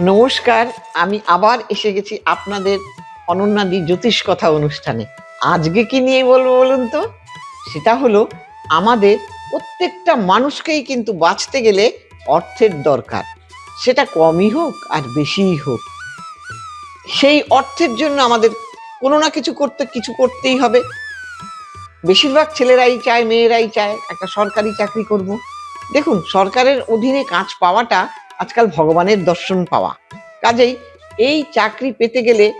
নমস্কার, আমি আবার এসে গেছি আপনাদের অনন্যাদি জ্যোতিষ কথা অনুষ্ঠানে। আজকে কি নিয়ে বলব বলুন তো? সেটা হলো, আমাদের প্রত্যেকটা মানুষকেই কিন্তু বাঁচতে গেলে অর্থের দরকার। সেটা কমই হোক আর বেশিই হোক। সেই অর্থের জন্য আমাদের কোনো না কিছু করতে, কিছু করতেই হবে। বেশিরভাগ ছেলেরাই চায়, মেয়েরাই চায়, একটা সরকারি চাকরি করব। দেখুন, সরকারের অধীনে কাজ পাওয়াটা আজকাল ভগবানের দর্শন পাওয়া। কাজেই এই চাকরি পেতে গেলে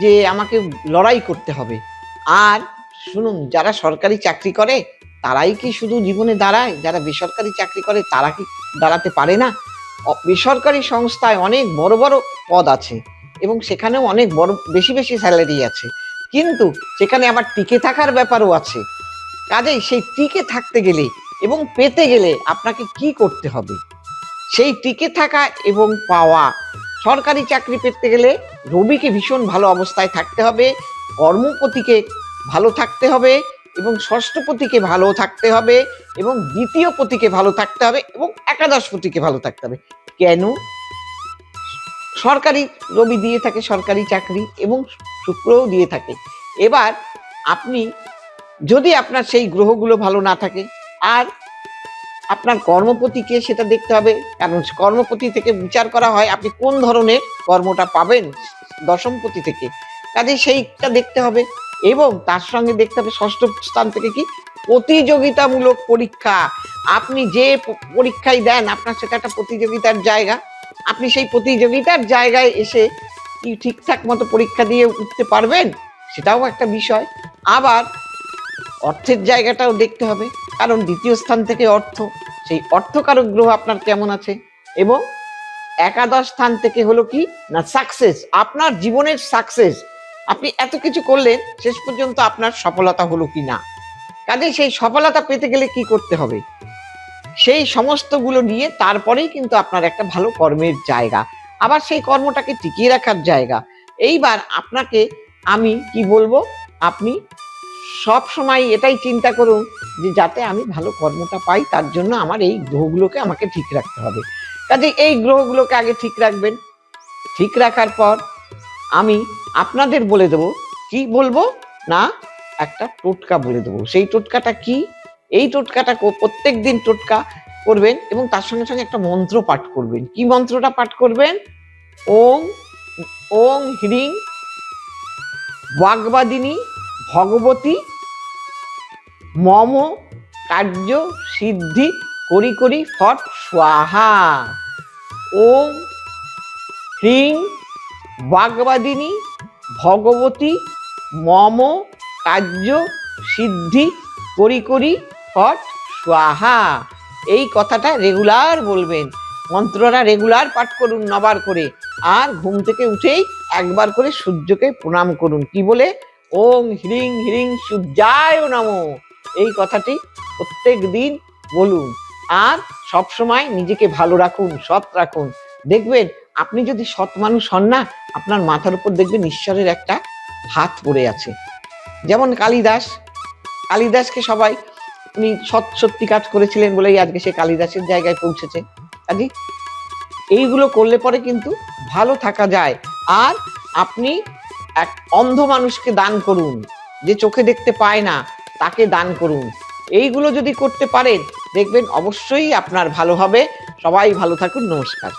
যে আমাকে লড়াই করতে হবে। আর শুনুন, যারা সরকারি চাকরি করে, তারাই কি শুধু জীবনে দাঁড়ায়? যারা বেসরকারি চাকরি করে, তারা কি দাঁড়াতে পারে না? বেসরকারি সংস্থায় অনেক বড় বড় পদ আছে এবং সেখানেও অনেক বড়, বেশি বেশি স্যালারি আছে। কিন্তু সেখানে আবার টিকে থাকার ব্যাপারও আছে। কাজেই সেই টিকে থাকতে গেলে এবং পেতে গেলে আপনাকে কি করতে হবে? সেই টিকে থাকা এবং পাওয়া। সরকারি চাকরি পেতে গেলে রবিকে ভীষণ ভালো অবস্থায় থাকতে হবে, কর্মপতিকে ভালো থাকতে হবে এবং ষষ্ঠপতিকে ভালো থাকতে হবে এবং দ্বিতীয় পতিকে ভালো থাকতে হবে এবং একাদশ পতিকে ভালো থাকতে হবে। কেন? সরকারি রবি দিয়ে থাকে সরকারি চাকরি এবং শুক্রও দিয়ে থাকে। এবার আপনি, যদি আপনার সেই গ্রহগুলো ভালো না থাকে, আর আপনার কর্মপতিকে সেটা দেখতে হবে। কারণ কর্মপতি থেকে বিচার করা হয়, আপনি কোন ধরনের কর্মটা পাবেন দশমপতি থেকে। কাজে সেইটা দেখতে হবে এবং তার সঙ্গে দেখতে হবে ষষ্ঠ স্থান থেকে কি? প্রতিযোগিতামূলক পরীক্ষা। আপনি যে প- পরীক্ষায় দেন, আপনার সেটা একটা প্রতিযোগিতার জায়গা। আপনি সেই প্রতিযোগিতার জায়গায় এসে কি ঠিকঠাক মতো পরীক্ষা দিয়ে উঠতে পারবেন? সেটাও একটা বিষয়। আবার অর্থের জায়গাটাও দেখতে হবে। কারণ দ্বিতীয় স্থান থেকে অর্থ, সেই অর্থকারক গ্রহ আপনার কেমন আছে? এবং একাদশ স্থান থেকে হলো কি? না সাকসেস আপনার জীবনের সাকসেস আপনি এত কিছু করলেন, শেষ পর্যন্ত আপনার সফলতা হলো কি না? কাজে সেই সফলতা পেতে গেলে কি করতে হবে? সেই সমস্তগুলো নিয়ে তারপরেই কিন্তু আপনার একটা ভালো কর্মের জায়গা। আবার সেই কর্মটাকে টিকিয়ে রাখার জায়গা। এইবার আপনাকে আমি কি বলব? আপনি সব সময় এটাই চিন্তা করুন যে যাতে আমি ভালো কর্মটা পাই, তার জন্য আমার এই গ্রহগুলোকে আমাকে ঠিক রাখতে হবে। কাজে এই গ্রহগুলোকে আগে ঠিক রাখবেন। ঠিক রাখার পর আমি আপনাদের বলে দেব, কি বলব? না, একটা টোটকা বলে দেবো। সেই টোটকাটা কি? এই টোটকাটা প্রত্যেক দিন টোটকা করবেন এবং তার সঙ্গে সঙ্গে একটা মন্ত্র পাঠ করবেন। কি মন্ত্রটা পাঠ করবেন? ওং ওং হ্রিং, বাগবাদিনী ভগবতী মম কার্য সিদ্ধি করি করি ফট স্বাহা। ওম হ্রিং বাগবাদিনী ভগবতী মম কার্য সিদ্ধি করি করি ফট স্বাহা। এই কথাটা রেগুলার বলবেন। মন্ত্রটা রেগুলার পাঠ করুন নবার করে। আর ঘুম থেকে উঠেই একবার করে সূর্যকে প্রণাম করুন। কি বলে? ওং হ্রিং হ্রিং সূর্যায় নমঃ। এই কথাটি প্রত্যেক দিন বলুন আর সব সময় নিজেকে ভালো রাখুন, সৎ রাখুন। দেখবেন, আপনি যদি সৎ মানুষ হন না, আপনার মাথার উপর দেখবেন ঈশ্বরের একটা হাত পড়ে আছে। যেমন কালিদাস। কালিদাসকে সবাই, উনি সৎ সত্যি কাজ করেছিলেন বলেই আজকে সে কালিদাসের জায়গায় পৌঁছেছে। কাজে, এইগুলো করলে পরে কিন্তু ভালো থাকা যায়। আর আপনি এক অন্ধ মানুষকে দান করুন, যে চোখে দেখতে পায় না, তাকে দান করুন। এইগুলো যদি করতে পারেন দেখবেন অবশ্যই আপনার ভালো হবে। সবাই ভালো থাকুন, নমস্কার।